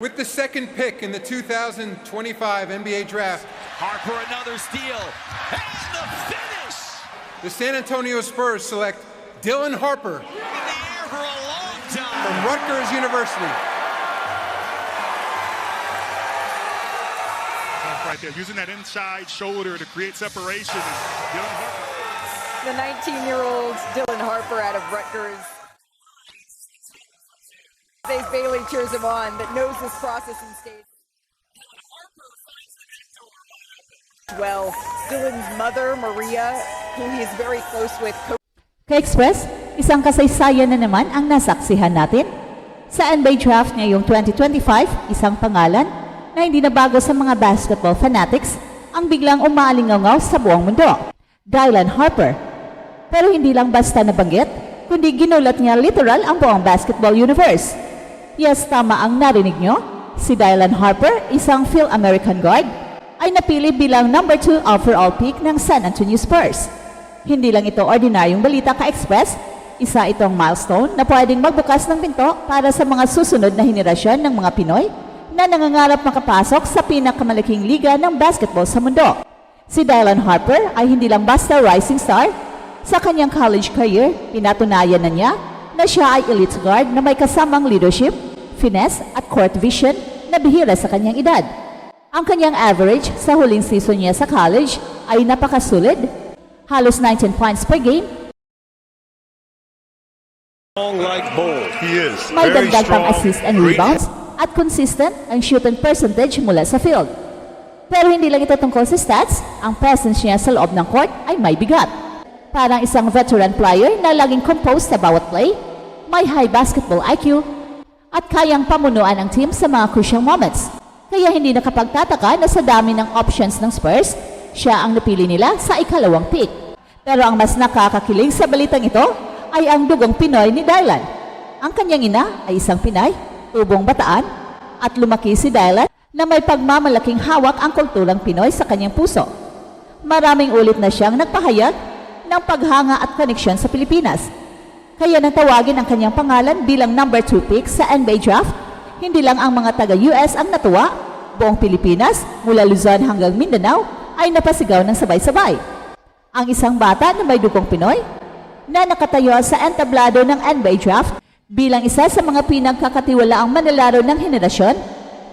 With the second pick in the 2025 NBA Draft, Harper another steal. And the finish! the San Antonio Spurs select Dylan Harper In the air for a long time. from Rutgers University. right there, using that inside shoulder to create separation. Dylan Harper The 19-year-old Dylan Harper out of Rutgers. Faith Bailey cheers him on, that knows this processing stage. Well, Dylan's mother, Maria, who he is very close with, Ka-Express, isang kasaysayan na naman ang nasaksihan natin. Sa NBA Draft ngayong 2025, isang pangalan na hindi na bago sa mga basketball fanatics ang biglang umaalingaw sa buong mundo. Dylan Harper. Pero hindi lang basta nabanggit, kundi ginulat niya literal ang buong basketball universe. Yes, tama ang narinig nyo. Si Dylan Harper, isang Phil-American guard, ay napili bilang number 2 overall pick ng San Antonio Spurs. Hindi lang ito ordinaryong balita ka-express, isa itong milestone na pwedeng magbukas ng pinto para sa mga susunod na henerasyon ng mga Pinoy na nangangarap makapasok sa pinakamalaking liga ng basketball sa mundo. Si Dylan Harper ay hindi lang basta rising star. Sa kanyang college career, pinatunayan na niya na siya ay elite guard na may kasamang leadership, finesse at court vision na bihira sa kanyang edad. Ang kanyang average sa huling season niya sa college ay napakasulid, halos 19 points per game, like Bull. He is may dagdag pang assist and rebounds, at consistent ang shooting percentage mula sa field. Pero hindi lang ito tungkol sa stats, ang presence niya sa loob ng court ay may bigat. Parang isang veteran player na laging composed sa bawat play, may high basketball IQ, at kayang pamunuan ang team sa mga crucial moments. Kaya hindi nakapagtataka na sa dami ng options ng Spurs, siya ang napili nila sa ikalawang pick. Pero ang mas nakakakilig sa balitang ito ay ang dugong Pinoy ni Dylan. Ang kanyang ina ay isang Pinay, tubong bataan, at lumaki si Dylan na may pagmamalaking hawak ang kulturang Pinoy sa kanyang puso. Maraming ulit na siyang nagpahayag ng paghanga at koneksyon sa Pilipinas. Kaya natawagin ang kanyang pangalan bilang number 2 pick sa NBA draft. Hindi lang ang mga taga-US ang natuwa, buong Pilipinas, mula Luzon hanggang Mindanao, ay napasigaw ng sabay-sabay. Ang isang bata na may dugong Pinoy na nakatayo sa entablado ng NBA draft bilang isa sa mga pinagkakatiwalaang manlalaro ng henerasyon,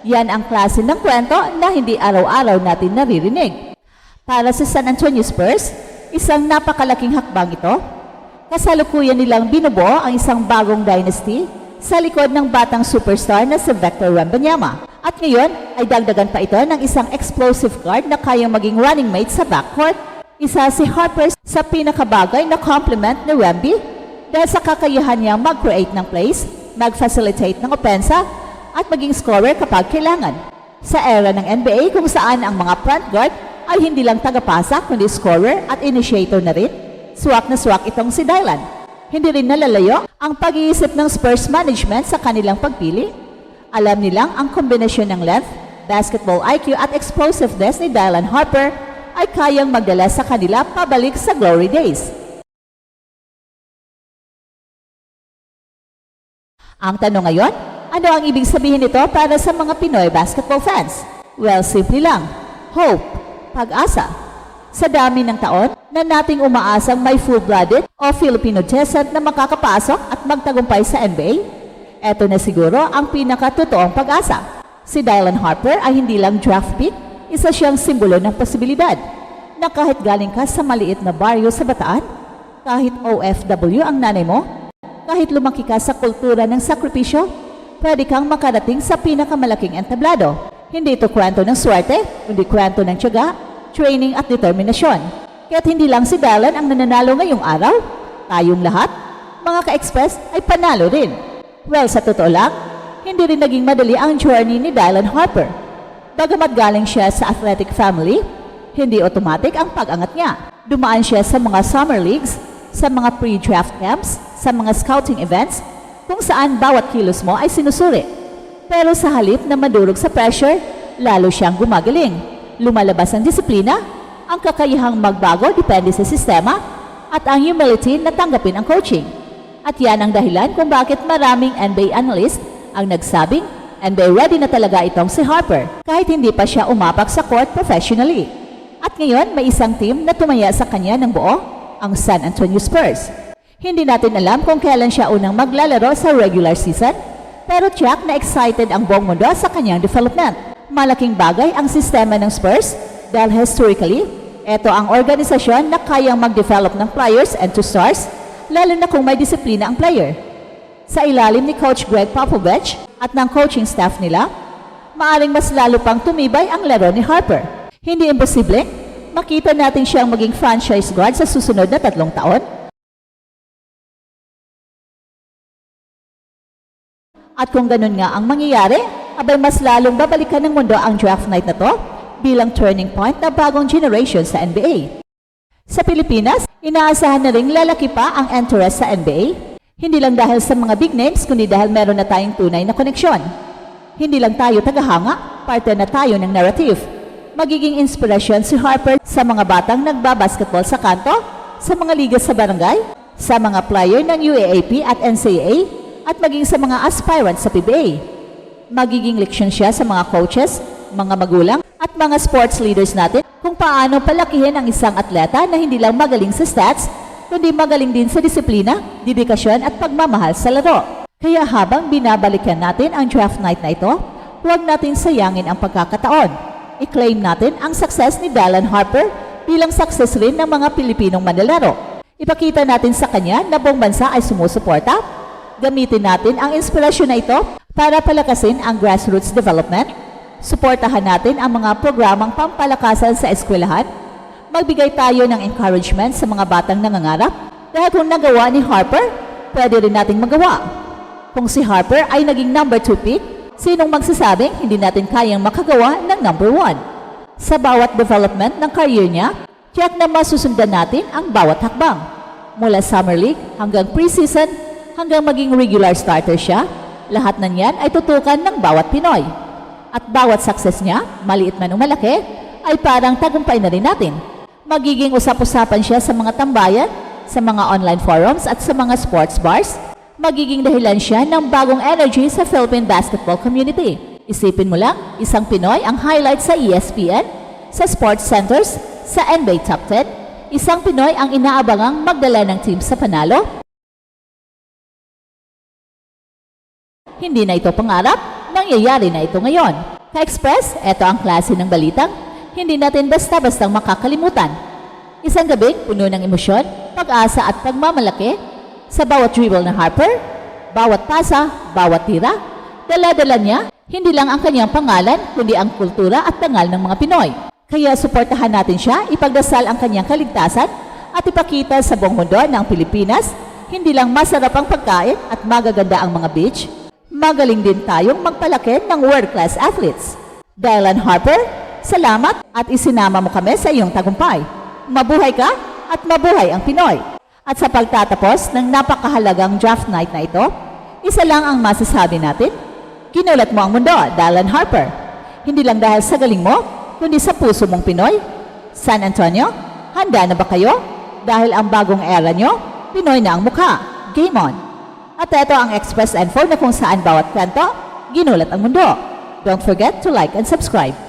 yan ang klase ng kwento na hindi araw-araw natin naririnig. Para sa San Antonio Spurs, isang napakalaking hakbang ito. Kasalukuyan nilang binubuo ang isang bagong dynasty sa likod ng batang superstar na si Victor Wembanyama. At ngayon ay dagdagan pa ito ng isang explosive guard na kayang maging running mate sa backcourt. Isa si Harper sa pinakabagay na complement ni Wemby dahil sa kakayahan niya mag-create ng plays, mag-facilitate ng opensa, at maging scorer kapag kailangan. Sa era ng NBA kung saan ang mga front guard ay hindi lang tagapasa kundi scorer at initiator na rin, swak na swak itong si Dylan. Hindi rin nalalayo ang pag-iisip ng Spurs management sa kanilang pagpili. Alam nilang ang kombinasyon ng length, basketball IQ at explosiveness ni Dylan Harper ay kayang magdala sa kanila pabalik sa glory days. Ang tanong ngayon, ano ang ibig sabihin nito para sa mga Pinoy basketball fans? Well, simple lang. Hope, pag-asa. Sa dami ng taon na nating umaasang may full-blooded o Filipino descent na makakapasok at magtagumpay sa NBA, eto na siguro ang pinakatotoong pag-asa. Si Dylan Harper ay hindi lang draft pick, isa siyang simbolo ng posibilidad na kahit galing ka sa maliit na baryo sa Bataan, kahit OFW ang nanay mo, kahit lumaki ka sa kultura ng sakripisyo, pwede kang makarating sa pinakamalaking entablado. Hindi ito kwento ng swerte, kundi kwento ng tiyaga, training at determinasyon. Kaya't hindi lang si Dylan ang nananalo ngayong araw, tayong lahat, mga ka-express ay panalo rin. Well, sa totoo lang, hindi rin naging madali ang journey ni Dylan Harper. Bagamat galing siya sa athletic family, hindi automatic ang pag-angat niya. Dumaan siya sa mga summer leagues, sa mga pre-draft camps, sa mga scouting events, kung saan bawat kilos mo ay sinusuri. Pero sa halip na madurog sa pressure, lalo siyang gumagaling. Lumalabas ang disiplina, ang kakayahang magbago depende sa sistema, at ang humility na tanggapin ang coaching. At yan ang dahilan kung bakit maraming NBA analyst ang nagsabing NBA ready na talaga itong si Harper kahit hindi pa siya umapak sa court professionally. At ngayon may isang team na tumaya sa kanya ng buo, ang San Antonio Spurs. Hindi natin alam kung kailan siya unang maglalaro sa regular season, pero tiyak na excited ang buong mundo sa kanyang development. Malaking bagay ang sistema ng Spurs dahil historically, ito ang organisasyon na kayang mag-develop ng players and to stars, lalo na kung may disiplina ang player. Sa ilalim ni Coach Greg Popovich at ng coaching staff nila, maaring mas lalo pang tumibay ang laro ni Harper. Hindi imposible, makita natin siyang maging franchise guard sa susunod na tatlong taon. At kung ganun nga ang mangyayari, abay mas lalong babalikan ng mundo ang draft night na to bilang turning point na bagong generation sa NBA. Sa Pilipinas, inaasahan na ring lalaki pa ang interest sa NBA. Hindi lang dahil sa mga big names, kundi dahil meron na tayong tunay na koneksyon. Hindi lang tayo tagahanga, parte na tayo ng narrative. Magiging inspirasyon si Harper sa mga batang nagbabasketball sa kanto, sa mga liga sa barangay, sa mga player ng UAAP at NCAA, at maging sa mga aspirants sa PBA. Magiging leksyon siya sa mga coaches, mga magulang, at mga sports leaders natin kung paano palakihin ang isang atleta na hindi lang magaling sa stats, kundi magaling din sa disiplina, dedikasyon at pagmamahal sa laro. Kaya habang binabalikan natin ang draft night na ito, huwag natin sayangin ang pagkakataon. I-claim natin ang success ni Dallin Harper bilang success rin ng mga Pilipinong manlalaro. Ipakita natin sa kanya na buong bansa ay sumusuporta. Gamitin natin ang inspirasyon na ito para palakasin ang grassroots development. Suportahan natin ang mga programang pampalakasan sa eskwelahan. Magbigay tayo ng encouragement sa mga batang nangangarap. Dahil kung nagawa ni Harper, pwede rin nating magawa. Kung si Harper ay naging number 2 pick, sinong magsasabing hindi natin kayang makagawa ng number 1? Sa bawat development ng career niya, tiyak na masusundan natin ang bawat hakbang. Mula Summer League hanggang preseason, hanggang maging regular starter siya, lahat ng yan ay tutukan ng bawat Pinoy. At bawat success niya, maliit man o malaki, ay parang tagumpay na rin natin. Magiging usap-usapan siya sa mga tambayan, sa mga online forums at sa mga sports bars. Magiging dahilan siya ng bagong energy sa Philippine basketball community. Isipin mo lang, isang Pinoy ang highlight sa ESPN, sa sports centers, sa NBA Top 10, isang Pinoy ang inaabangang magdala ng team sa panalo, Hindi na ito pangarap, nangyayari na ito ngayon. Ka-Express, ito ang klase ng balitang hindi natin basta-bastang makakalimutan. Isang gabing puno ng emosyon, pag-asa at pagmamalaki sa bawat dribble ng Harper, bawat pasa, bawat tira, dala-dala niya hindi lang ang kanyang pangalan, kundi ang kultura at tangal ng mga Pinoy. Kaya suportahan natin siya, ipagdasal ang kanyang kaligtasan at ipakita sa buong mundo ng Pilipinas, hindi lang masarap ang pagkain at magaganda ang mga beach, magaling din tayong magpalaki ng world-class athletes. Dylan Harper, salamat at isinama mo kami sa iyong tagumpay. Mabuhay ka at mabuhay ang Pinoy. At sa pagtatapos ng napakahalagang draft night na ito, isa lang ang masasabi natin, ginulat mo ang mundo, Dylan Harper. Hindi lang dahil sa galing mo, kundi sa puso mong Pinoy. San Antonio, handa na ba kayo? Dahil ang bagong era nyo, Pinoy na ang mukha. Game on! At ito ang Express Info na kung saan bawat kwento, ginulat ang mundo. Don't forget to like and subscribe.